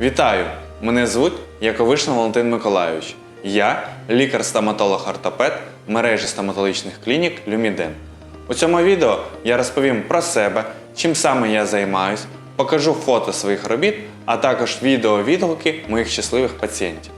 Вітаю! Мене звуть Яковишин Валентин Миколайович. Я лікар-стоматолог-ортопед мережі стоматологічних клінік Люміден. У цьому відео я розповім про себе, чим саме я займаюсь, покажу фото своїх робіт, а також відео-відгуки моїх щасливих пацієнтів.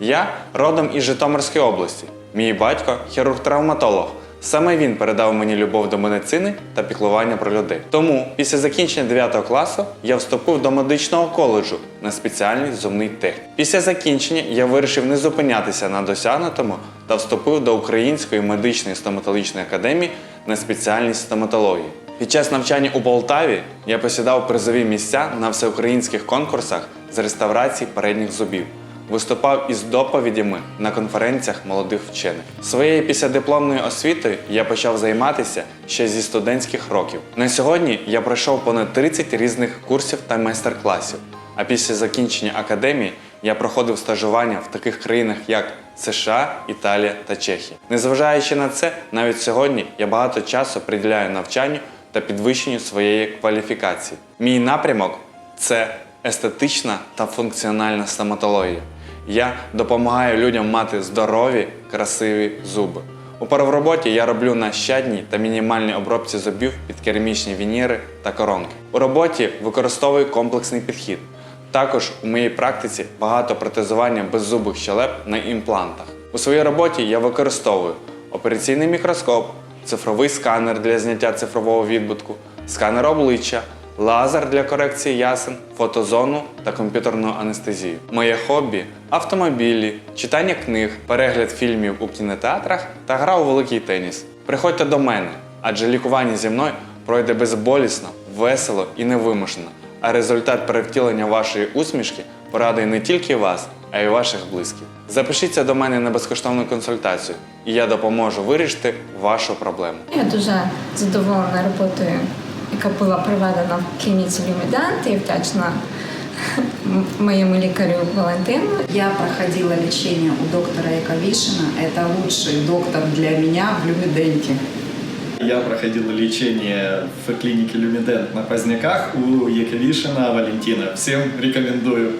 Я родом із Житомирської області. Мій батько хірург-травматолог. Саме він передав мені любов до медицини та піклування про людей. Тому після закінчення 9 класу я вступив до медичного коледжу на спеціальність зубний технік. Після закінчення я вирішив не зупинятися на досягнутому та вступив до Української медичної стоматологічної академії на спеціальність стоматології. Під час навчання у Полтаві я посідав призові місця на всеукраїнських конкурсах з реставрації передніх зубів виступав із доповідями на конференціях молодих вчених. Своєю післядипломною освітою я почав займатися ще зі студентських років. На сьогодні я пройшов понад 30 різних курсів та майстер-класів. А після закінчення академії я проходив стажування в таких країнах, як США, Італія та Чехія. Незважаючи на це, навіть сьогодні я багато часу приділяю навчанню та підвищенню своєї кваліфікації. Мій напрямок це естетична та функціональна стоматологія. Я допомагаю людям мати здорові, красиві зуби. У паровроботі я роблю на щадній та мінімальній обробці зубів під керамічні вініри та коронки. У роботі використовую комплексний підхід. Також у моїй практиці багато протезування беззубих щелеп на імплантах. У своїй роботі я використовую операційний мікроскоп, цифровий сканер для зняття цифрового відбитку, сканер обличчя, лазер для корекції ясен, фотозону та комп'ютерну анестезію. Моє хобі автомобілі, читання книг, перегляд фільмів у кінотеатрах та гра у великий теніс. Приходьте до мене, адже лікування зі мною пройде безболісно, весело і невимушено. А результат перевтілення вашої усмішки порадує не тільки вас, а й ваших близьких. Запишіться до мене на безкоштовну консультацію, і я допоможу вирішити вашу проблему. Я дуже задоволена роботою, яка була проведена в клініці Люмідант і вдячна м- моєму лікарю Валентину. Я проходила лечение у доктора Яковишина. Это лучший доктор для меня в Люмиденте. Я проходила лечение в клинике Люмидент на Поздняках у Яковишина Валентина. Всем рекомендую.